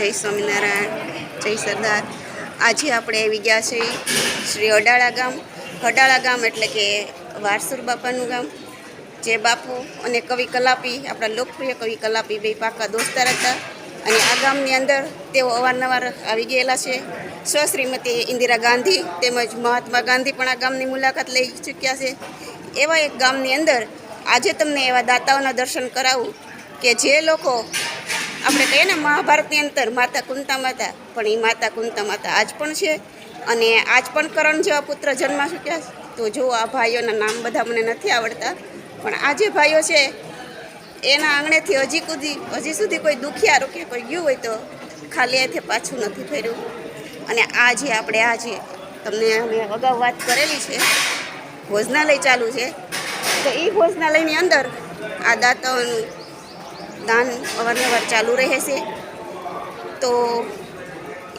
જય સ્વામિનારાયણ, જય સરદાર. આજે આપણે આવી ગયા છે શ્રી અડાળા ગામ. અડાળા ગામ એટલે કે વારસુર બાપાનું ગામ. જે બાપુ અને કવિ કલાપી, આપણા લોકપ્રિય કવિ કલાપી બે પાકા દોસ્તાર હતા. અને આ ગામની અંદર તેઓ અવારનવાર આવી ગયેલા છે. સ્વ શ્રીમતી ઇન્દિરા ગાંધી તેમજ મહાત્મા ગાંધી પણ આ ગામની મુલાકાત લઈ ચૂક્યા છે. એવા એક ગામની અંદર આજે તમને એવા દાતાઓના દર્શન કરાવું કે જે લોકો આપણે કહીએ ને મહાભારતની અંદર માતા કુંતા માતા, પણ એ માતા કુંતા માતા આજ પણ છે. અને આજ પણ કરણ જેવા પુત્ર જન્મા ચૂક્યા તો જો આ ભાઈઓના નામ બધા મને નથી આવડતા, પણ આ જે ભાઈઓ છે, એના આંગણેથી હજી સુધી હજી સુધી કોઈ દુખિયારો કે કોઈ ગયું હોય તો ખાલી અહીંથી પાછું નથી ફેર્યું. અને આ જે આપણે આ જે તમને અમે અગાઉ વાત કરેલી છે, ભોજનાલય ચાલુ છે, તો એ ભોજનાલયની અંદર આ દાતાઓનું દાન અવારનવાર ચાલુ રહે છે. તો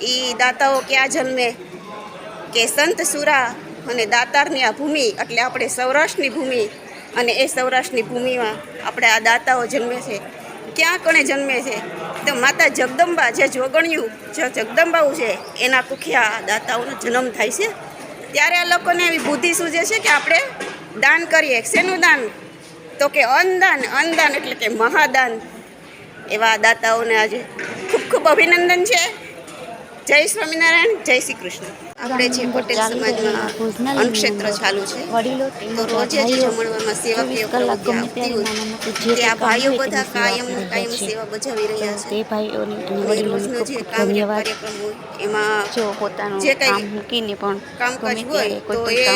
એ દાતાઓ ક્યાં જન્મે? કે સંત સુરા અને દાતારની આ ભૂમિ, એટલે આપણે સૌરાષ્ટ્રની ભૂમિ અને એ સૌરાષ્ટ્રની ભૂમિમાં આપણે આ દાતાઓ જન્મે છે. ક્યાં કણે જન્મે છે? તો માતા જગદંબા જે જોગણિયું, જે જગદંબાઓ છે, એના કુખ્યા દાતાઓનો જન્મ થાય છે. ત્યારે આ લોકોને એવી બુદ્ધિ સૂજે છે કે આપણે દાન કરીએ, શેનું દાન? તો કે અન્નદાન અન્નદાન એટલે કે મહાદાન. એવા દાતાઓને આજે ખૂબ ખૂબ અભિનંદન છે. જય સ્વામિનારાયણ જય શ્રી કૃષ્ણ. આપણે જે પટેલ સમાજમાં અનુક્ષેત્ર ચાલુ છે તો રોજે જ જમણવારમાં સેવા પ્રવૃત્તિ આવતી હોય તે આ ભાઈઓ બધા કાયમ કાયમ સેવા બજાવી રહ્યા છે. તે ભાઈઓની રોજનો જે ખૂબ કામ કાર્યક્રમ હોય એમાં જો પોતાનું જે કંઈ કામ મૂકીને પણ કામકાજ હોય તો એ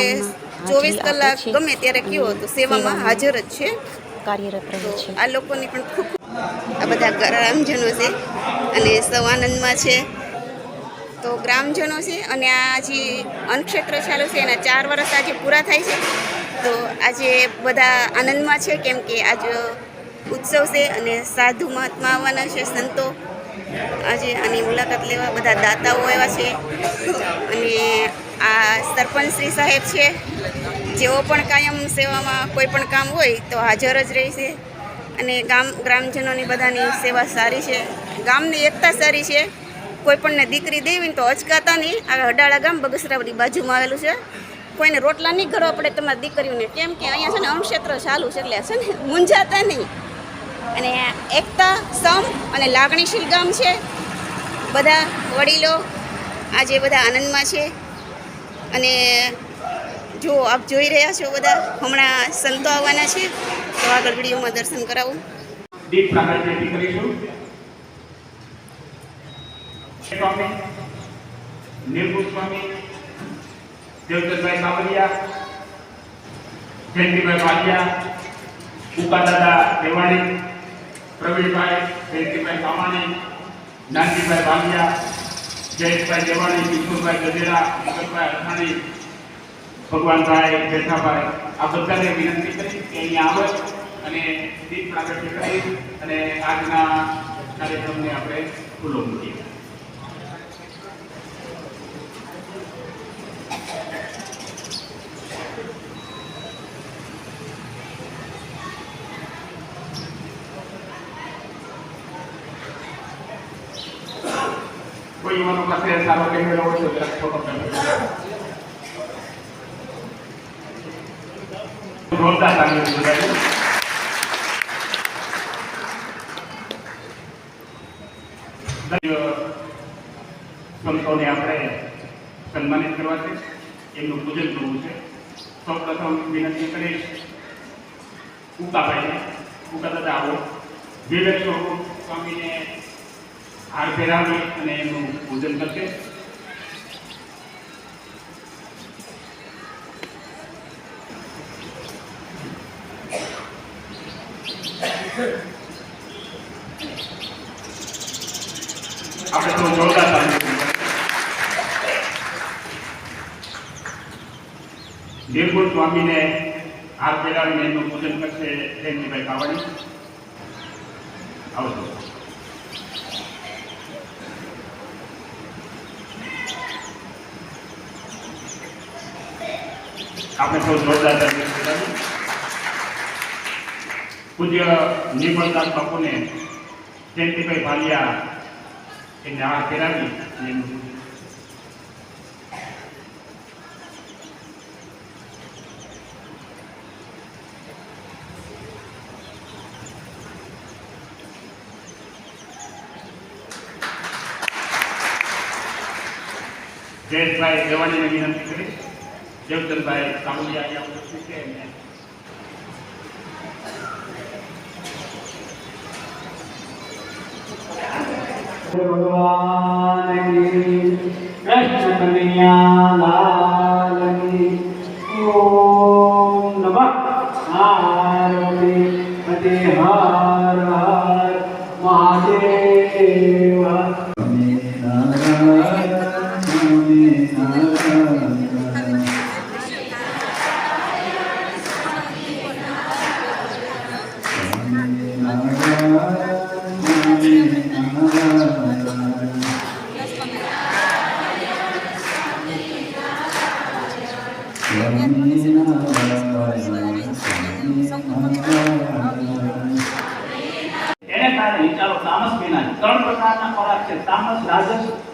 ચોવીસ કલાક ગમે ત્યારે કયો તો સેવામાં હાજર જ છે. કાર્યરત રહે છે. આ લોકોને પણ ખૂબ આ બધા ગ્રામજનો છે અને સૌ આનંદમાં છે. તો ગ્રામજનો છે અને આ જે અન્નક્ષેત્ર ચાલુ છે એના ચાર વર્ષ આજે પૂરા થાય છે. તો આજે બધા આનંદમાં છે કેમ કે આજ ઉત્સવ છે અને સાધુ મહાત્મા આવવાના છે સંતો. આજે આની મુલાકાત લેવા બધા દાતાઓ આવ્યા છે. અને આ સરપંચ શ્રી સાહેબ છે. જેઓ પણ કાયમ સેવામાં કોઈ પણ કામ હોય તો હાજર જ રહે છે. અને ગામ ગ્રામજનોની બધાની સેવા સારી છે. ગામની એકતા સારી છે. કોઈ પણને દીકરી દેવી તો અચકાતા નહીં. આ અડાળા ગામ બગસરાની બાજુમાં આવેલું છે. કોઈને રોટલા નહીં કરવા પડે તમારી દીકરીઓને. કેમ કે અહીંયા છે ને અણક્ષેત્ર ચાલુ છે એટલે છે ને મૂંઝાતા નહીં. અને એકતા, સમ અને લાગણીશીલ ગામ છે. બધા વડીલો આજે બધા આનંદમાં છે. અને જો આપ જોઈ રહ્યા છો બધા, હમણાં સંતો આવવાના છે, તો આગળ વિડીયોમાં દર્શન કરાવું. દીપ પ્રાગટ્ય કરીશું. સ્વામી નિર્ભૂત સ્વામી દેવદત્તભાઈ સાવલિયા જયંતિભાઈ વાલિયા ઉકાદાદા દેવાણી જયંતિભાઈ દેવાણી કિશોરભાઈ ગજેરા મગનભાઈ અઠાણી ભગવાનભાઈ જેઠાભાઈ, આ બધાને વિનંતી કરી કે અહીંયા આવે અને દીપ પ્રાગટ્ય કરી અને આજના કાર્યક્રમને આપણે ખુલ્લો મૂકીએ કોઈ યુવાનો પાસે સારો કહેવાનો હોય તો ફોટો પાડો. તાલીઓ બજાવી. દરેક સંતોને આપણે સન્માનિત કરવા છે એમનું પૂજન કરવું છે સૌપ્રથમ વિનંતી કરીશ ઉકાભાઈને ઉકા દાદા આવો વિવેક સ્વામીને હાર પહેરાવી અને એમનું પૂજન કરશે આપણે તો જોરદાર તાલીઓ નિર્ગુણ સ્વામીને હાર પહેરાવીને એમનું પૂજન કરશે જયંતિભાઈ કાવાણી આવજો આપણે સૌ જોરદાર. પૂજ્ય નિર્મળદાસ બાપુને જયંતિભાઈ ભાલિયા એમને આ પહેરાવી એમનું જયેશભાઈ દેવાણીને વિનંતી કરીશ જગદનભાઈ કામડિયા અહીંયા ઉપસ્થિત છે એમને ભગવાન કી કૃષ્ણ કનૈયા લાલ કી ઓમ નમઃ પાર્વતી પતે હર હર મહાદેવ એને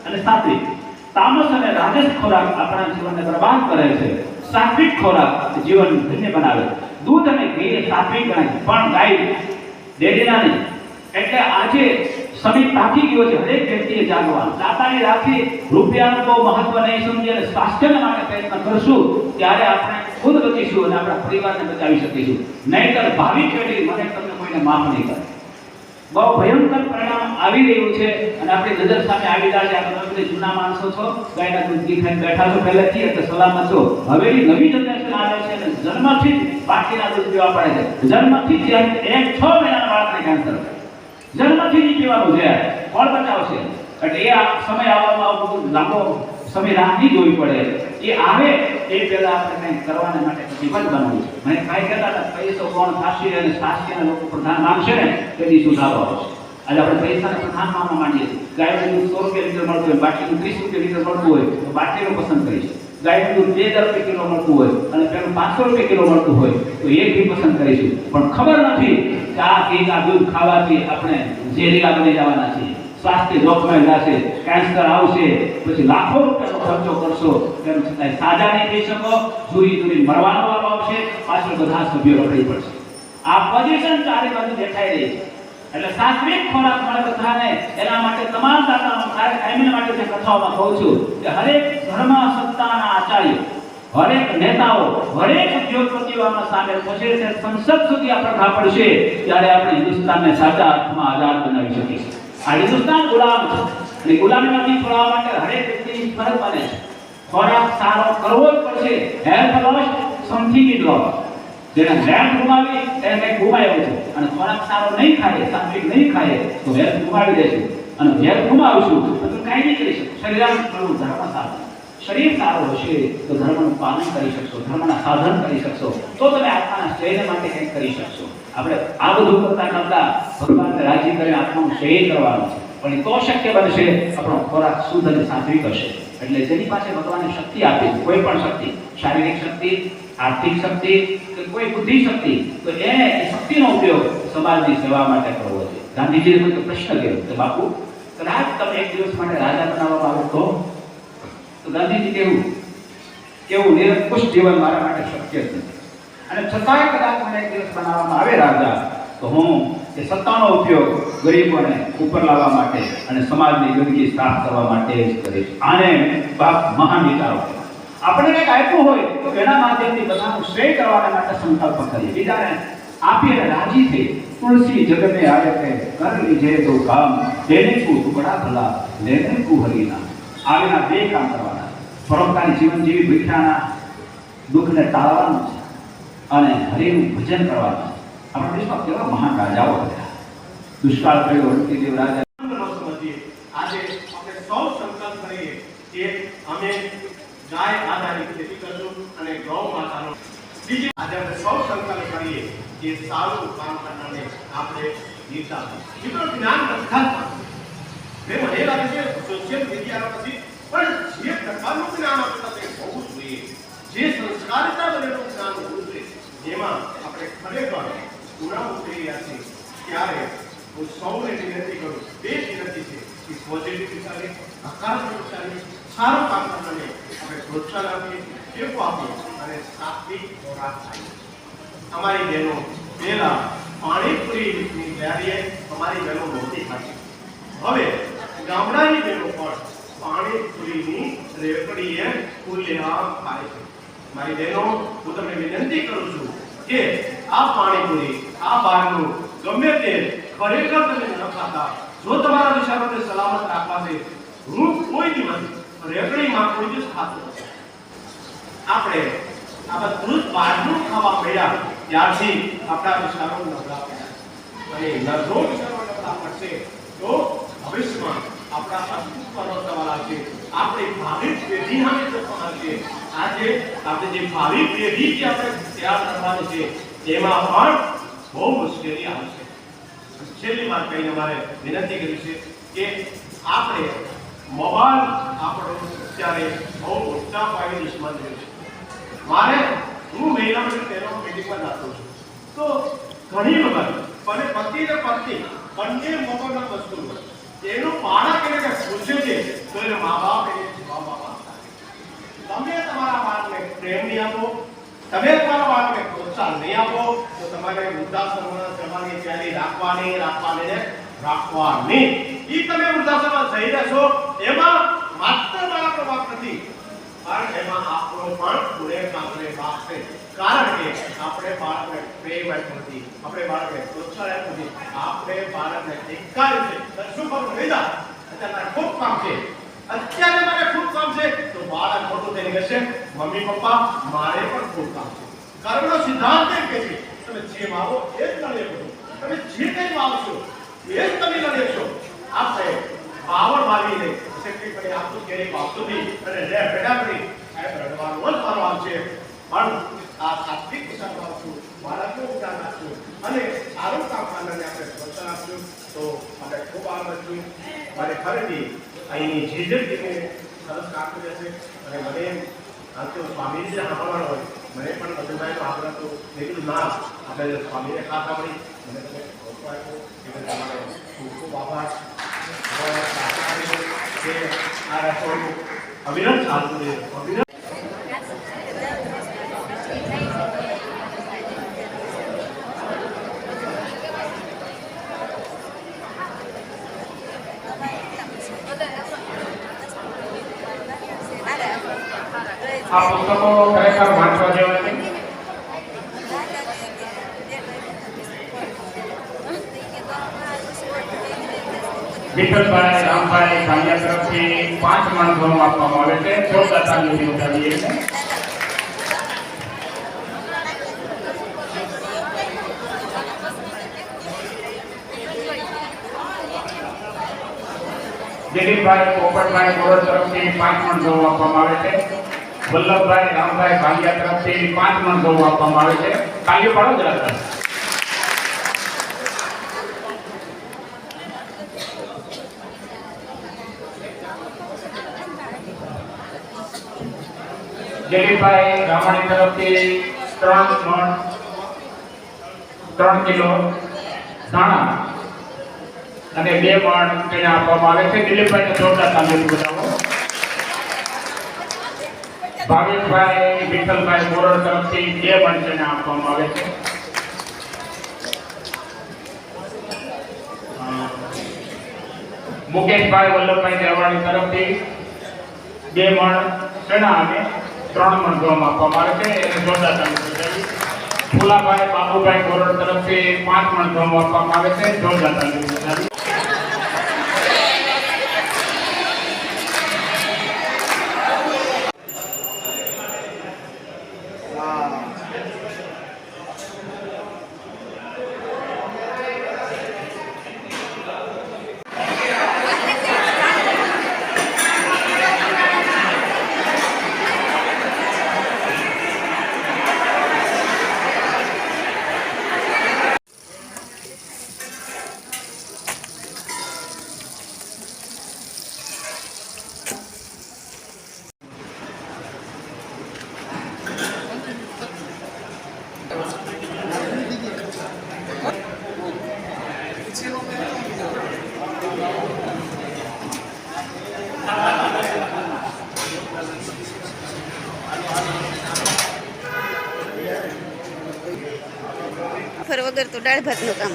અને સાત્વિક. તામસ અને રાજસ ખોરાક આપણા જીવનને બરબાદ કરે છે. સાત્વિક ખોરાક જીવન ધન્ય બનાવે. દૂધ અને ઘી સાત્વિક અને પણ ગાય ડેરીના નહીં. એટલે આજે સમય પાકી ગયો છે હરેક વ્યક્તિએ જાગવા. દાતાની રાખી રૂપિયાનું બહુ મહત્વ નહીં સમજી અને સ્વાસ્થ્યને માટે પ્રયત્ન કરશું, ત્યારે આપણે ખુદ બચીશું અને આપણા પરિવારને બચાવી શકીશું. નહીંતર ભાવિ પેઢી મને તમને કોઈને માફ નહીં કરે. બહુ ભયંકર પરિણામ આવી રહ્યું છે અને આપણી નજર સામે આવી રહ્યા છે. આ તમે જૂના માણસો છો, ગાયના દૂધ ઘી ખાઈને બેઠા છો પહેલેથી એટલે સલામત છો. હવેની નવી જનરેશન આવે છે અને જન્મથી જ બાકીના દૂધ પીવા પડે છે. જન્મથી જ એક છ મહિનાના બાળકને કેન્સર જન્મથી જ પીવાનું છે કોણ બચાવશે? એટલે એ સમય આવવામાં લાંબો સમય રાખી જોવી પડે. એ આવે, એ પહેલા આપણે કંઈક કરવાને માટે જીવન બનવું છે. મને કાંઈ કહેતા પૈસો કોણ થશે અને શાસ્ત્રીના લોકો પ્રધાન માંગશે ને, તેની સુધારો આવશે આજે આપણે પૈસાને સ્થાન માનવા માંડીએ ગાયનું સો રૂપિયા લીટર મળતું હોય, બાકીનું ત્રીસ રૂપિયા લીટર મળતું હોય, તો બાકીનું પસંદ કરીશ. ગાયનું દૂધ બે હજાર રૂપિયા કિલો મળતું હોય અને પેલું પાંચસો રૂપિયા કિલો મળતું હોય, તો એ બી પસંદ કરીશું. પણ ખબર નથી કે આ કેક આ દૂધ ખાવાથી આપણે ઝેરીલા બની જવાના છીએ. સ્વાસ્થ્ય જોખમાઈ જશે કેન્સર આવશે, પછી લાખો રૂપિયાનો ખર્ચો કરશો. તેમ છતાંય સાજા નહીં થઈ શકો જુરી જુરી મરવાનો વારો આવશે પાછળ બધા સભ્યો રખડી પડશે. આ પોઝિશન ચારે બાજુ દેખાઈ રહી છે. એટલે સાત્વિક ખોરાક મળે બધાને એના માટે તમામ દાતાઓ ખાસ કાયમી માટે જે કથાઓમાં કહું છું કે હરેક ધર્મ સત્તાના આચાર્ય, હરેક નેતાઓ, હરેક ઉદ્યોગપતિઓમાં સામેલ થશે તે સંસદ સુધી આ પ્રથા પડશે ત્યારે આપણે હિન્દુસ્તાનને સાચા અર્થમાં આઝાદ બનાવી શકીશું. આ હિન્દુસ્તાન ગુલામ છે અને ગુલામીમાંથી છોડાવવા માટે હરેક વ્યક્તિની ફરજ બને છે. ખોરાક સારો કરવો જ પડશે. Health loss something is loss જેને જ્ઞાન ગુમાવી એને ગુમાવ્યું છે. અને ખોરાક સારો નહીં ખાય સાત્વિક નહીં ખાય તો હેલ્થ ગુમાવી દેશું. અને હેલ્થ ગુમાવશું, તો કાંઈ નહીં કરી શકું શરીર ધર્મ સારું. શરીર સારું હશે તો ધર્મનું પાલન કરી શકશો, ધર્મના સાધન કરી શકશો. તો તમે આત્માના શરીર માટે કંઈક કરી શકશો. આપણે આ બધું કરતા કરતા ભગવાનને રાજી કરી આત્માનું શયન કરવાનું છે. પણ તો શક્ય બનશે, આપણો ખોરાક શુદ્ધ અને સાત્વિક હશે. એટલે જેની પાસે ભગવાને શક્તિ આપી કોઈ પણ શક્તિ, શારીરિક શક્તિ આર્થિક શક્તિ કે કોઈ બુદ્ધિ શક્તિ, તો એ શક્તિનો ઉપયોગ સમાજની સેવા માટે કરવો છે ગાંધીજીએ કોઈ પ્રશ્ન કર્યો કે બાપુ, કદાચ તમે એક દિવસ માટે રાજા બનાવવામાં આવો તો? તો ગાંધીજી કેવું? કેવું નિરંકુશ જીવન મારા માટે શક્ય જ નથી. અને છતાંય કદાચ મને એક દિવસ બનાવવામાં આવે રાજા, તો હું એ સત્તાનો ઉપયોગ ગરીબોને ઉપર લાવવા માટે અને સમાજની જિંદગી સાફ કરવા માટે જ કરીશ. આને બાપ મહાન વિચારો કહેવાય. આપણે કંઈક આપ્યું હોય, તો એના માધ્યમથી બધાનું શ્રેય કરવાના માટે સંકલ્પ કરીએ બીજાને આપી અને રાજી થઈ તુલસી જગતે કે કર લીજે તો કામ. તેને કુ ટુકડા ભલા લેને કુ હરીના આવીના બે કામ કરવાના. પરોપકારી જીવન જીવી ભિક્ષાના દુઃખને ટાળવાનું છે અને હરિનું ભજન કરવાનું આપણે દેશમાં કેવા મહાન રાજાઓ હતા. દુષ્કાળ પડ્યો હરકીદેવ રાજા. આજે આપણે સૌ સંકલ્પ કરીએ કે અમે ગાય આધારિત ખેતી કરશું અને ગૌ માતાનો બીજી આજે આપણે સૌ સંકલ્પ કરીએ કે સારું કામ કરનારને આપણે નીતા મિત્રો, જ્ઞાન બધા મેં મને લાગે છે સોશિયલ મીડિયા પછી પણ જે પ્રકારનું જ્ઞાન આપણા તે હોવું જોઈએ, જે સંસ્કારિતા બનેલું જ્ઞાન હોવું જોઈએ, જેમાં આપણે ખરેખર પૂરા ઉતરી રહ્યા છીએ, ત્યારે હું સૌને વિનંતી કરું બે વિનંતી છે કે પોઝિટિવ વિચારે હકારાત્મક વિચારે સારું કામ કરવાને આપણે પ્રોત્સાહન આપીએ ટેકો આપીએ અને સાત્વિક ખોરાક ખાઈએ અમારી બહેનો, પહેલા પાણીપુરીની તૈયારીએ અમારી બહેનો નહોતી ખાતી હવે ગામડાની બહેનો પણ પાણીપુરીની રેકડીએ ખુલ્લેઆમ ખાય છે. મારી બહેનો, હું તમને વિનંતી કરું છું કે આ પાણીપુરી, આ બહારનું ગમે તે ખરેખર તમે ન ખાતા, જો તમારા વિચારોને સલામત રાખવા છે, હું કોઈ દિવસ રેકડીમાં કોઈ દિવસ ખાતું આપણે આપણા બધું બહારનું ખાવા મળ્યા ત્યારથી આપણા વિચારો નબળા પડ્યા. અને નબળો વિચારો નબળા પડશે તો ભવિષ્યમાં આપણા અસ્તિત્વનો સવાલ આવશે. આપણે ભાવિ પેઢી સામે જોવાના આવશે. આજે આપણે જે ભાવિ પેઢી જે આપણે તૈયાર કરવાની છે, તેમાં પણ બહુ મુશ્કેલી આવશે. છેલ્લી વાત કહીને મારે વિનંતી કરી છે કે આપણે મોબાઈલ આપણો અત્યારે બહુ મોટા પાયે દુશ્મન રહ્યો છે. મારે હું તેનો મીટિંગ પર જાતો છું. તો ઘણી વખત, મને પતિ ને પત્ની, બંને મોબાઈલમાં વસ્તુ હોય. એનું બાળક એને પૂછે છે, તો એને મા બાપ એને જવાબ આપતા તમે તમારા બાળકને પ્રેમ નહીં આપો, તમે તમારા બાળકને પ્રોત્સાહન નહીં આપો, તો તમારે વૃદ્ધાશ્રમમાં જવાની તૈયારી રાખવાની રાખવાની રાખવાની ઈ તમે વૃદ્ધાશ્રમમાં જઈ રહેશો, એમાં માત્ર બાળકનો વાંક નથી. પણ એમાં આપણો પણ ગુનેગારને ભાગ છે. કારણ કે આપણે બાળકને પ્રેમ નથી આપણે બાળકને પ્રોત્સાહન નથી આપણે બાળકને ધિક્કાર્યું છે. શું પણ વેદા અત્યારે ખૂબ કામ છે. અત્યારે મારે ખૂબ કામ છે. તો બાળક મોટું થઈને કહેશે, મમ્મી, પપ્પા, મારે પણ ખૂબ કામ છે. કર્મનો સિદ્ધાંત એમ કહે છે, તમે જે માવો એ જ તમે જે કંઈ માવશો એ જ તમે લડી શકશો આપણે પાવર મારીને શક્તિ કરી આપતું કે વાસ્તુથી અને રે પેડા પડી સાહેબ રડવાનું મારો છે પણ આ સાત્વિક વિચાર આપશું બાળકનો વિચાર આપશું અને સારું કરનારને આપણે પ્રોત્સાહન આપશું તો આપણે ખૂબ આનંદ આપશું મારે ખરેખર અહીંની ટીમે સરસ કામ જશે અને મને આમ તો સ્વામીજી જે સાંભળવાનું હોય મને પણ મધુભાઈનો આગ્રહ હતો મેં કીધું ના આપણે સ્વામીને ખાતા સાંભળી મને ખૂબ ખૂબ આભાર હવે પ્રાર્થના કરીશું કે આ રસોડું અવિરત ચાલતું રહે અવિરત આ પુસ્તકો ખરેખર વાંચવા જેવા છે વિઠ્ઠલભાઈ રામભાઈ ભાલિયા તરફથી પાંચ મણ ઘઉં આપવામાં આવે છે જોરદાર તાલીમ ઉઠાવીએ છીએ દિલીપભાઈ પોપટભાઈ ગોળ તરફથી પાંચ મણ ઘઉં આપવામાં આવે છે વલ્લભભાઈ રામભાઈ ભાલિયા તરફથી પાંચ મણ ઘઉં આપવામાં આવે છે તાલીઓ પાડો જરા દિલીપભાઈ રામાણી તરફથી ત્રણ મણ, ત્રણ કિલો ધાણા અને બે મણ તેને આપવામાં આવે છે. દિલીપભાઈને જોરદાર તાલીમ બતાવો. ભાવેશભાઈ, વિઠ્ઠલભાઈ બોરડ તરફથી બે મણ તેને આપવામાં આવે છે. મુકેશભાઈ, વલ્લભભાઈ દેવાણી તરફથી બે મણ ચણા અને ત્રણ મણ ઘઉં આપવામાં આવે છે. એને જોરદાર તાલીમ બતાવી ફુલાભાઈ બાબુભાઈ ગોરડ તરફથી પાંચ મણ ઘઉં આપવામાં આવે છે. જોરદાર તાલીમ બતાવી વગર તો દાળ ભાતનું કામ.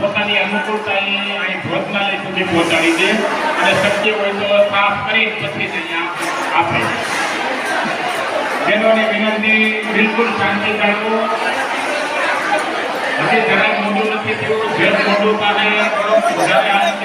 પોતાની અનુકૂળતા અહીં સુધી પહોંચાડી દે અને શક્ય હોય તો સાફ કરી પછી જ અહીંયા આપે. જેનોની વિનંતી બિલકુલ શાંતિ રાખો. હજી જરાક મોટું નથી થયું. જેમ મોટું કાલે વધારે આનંદ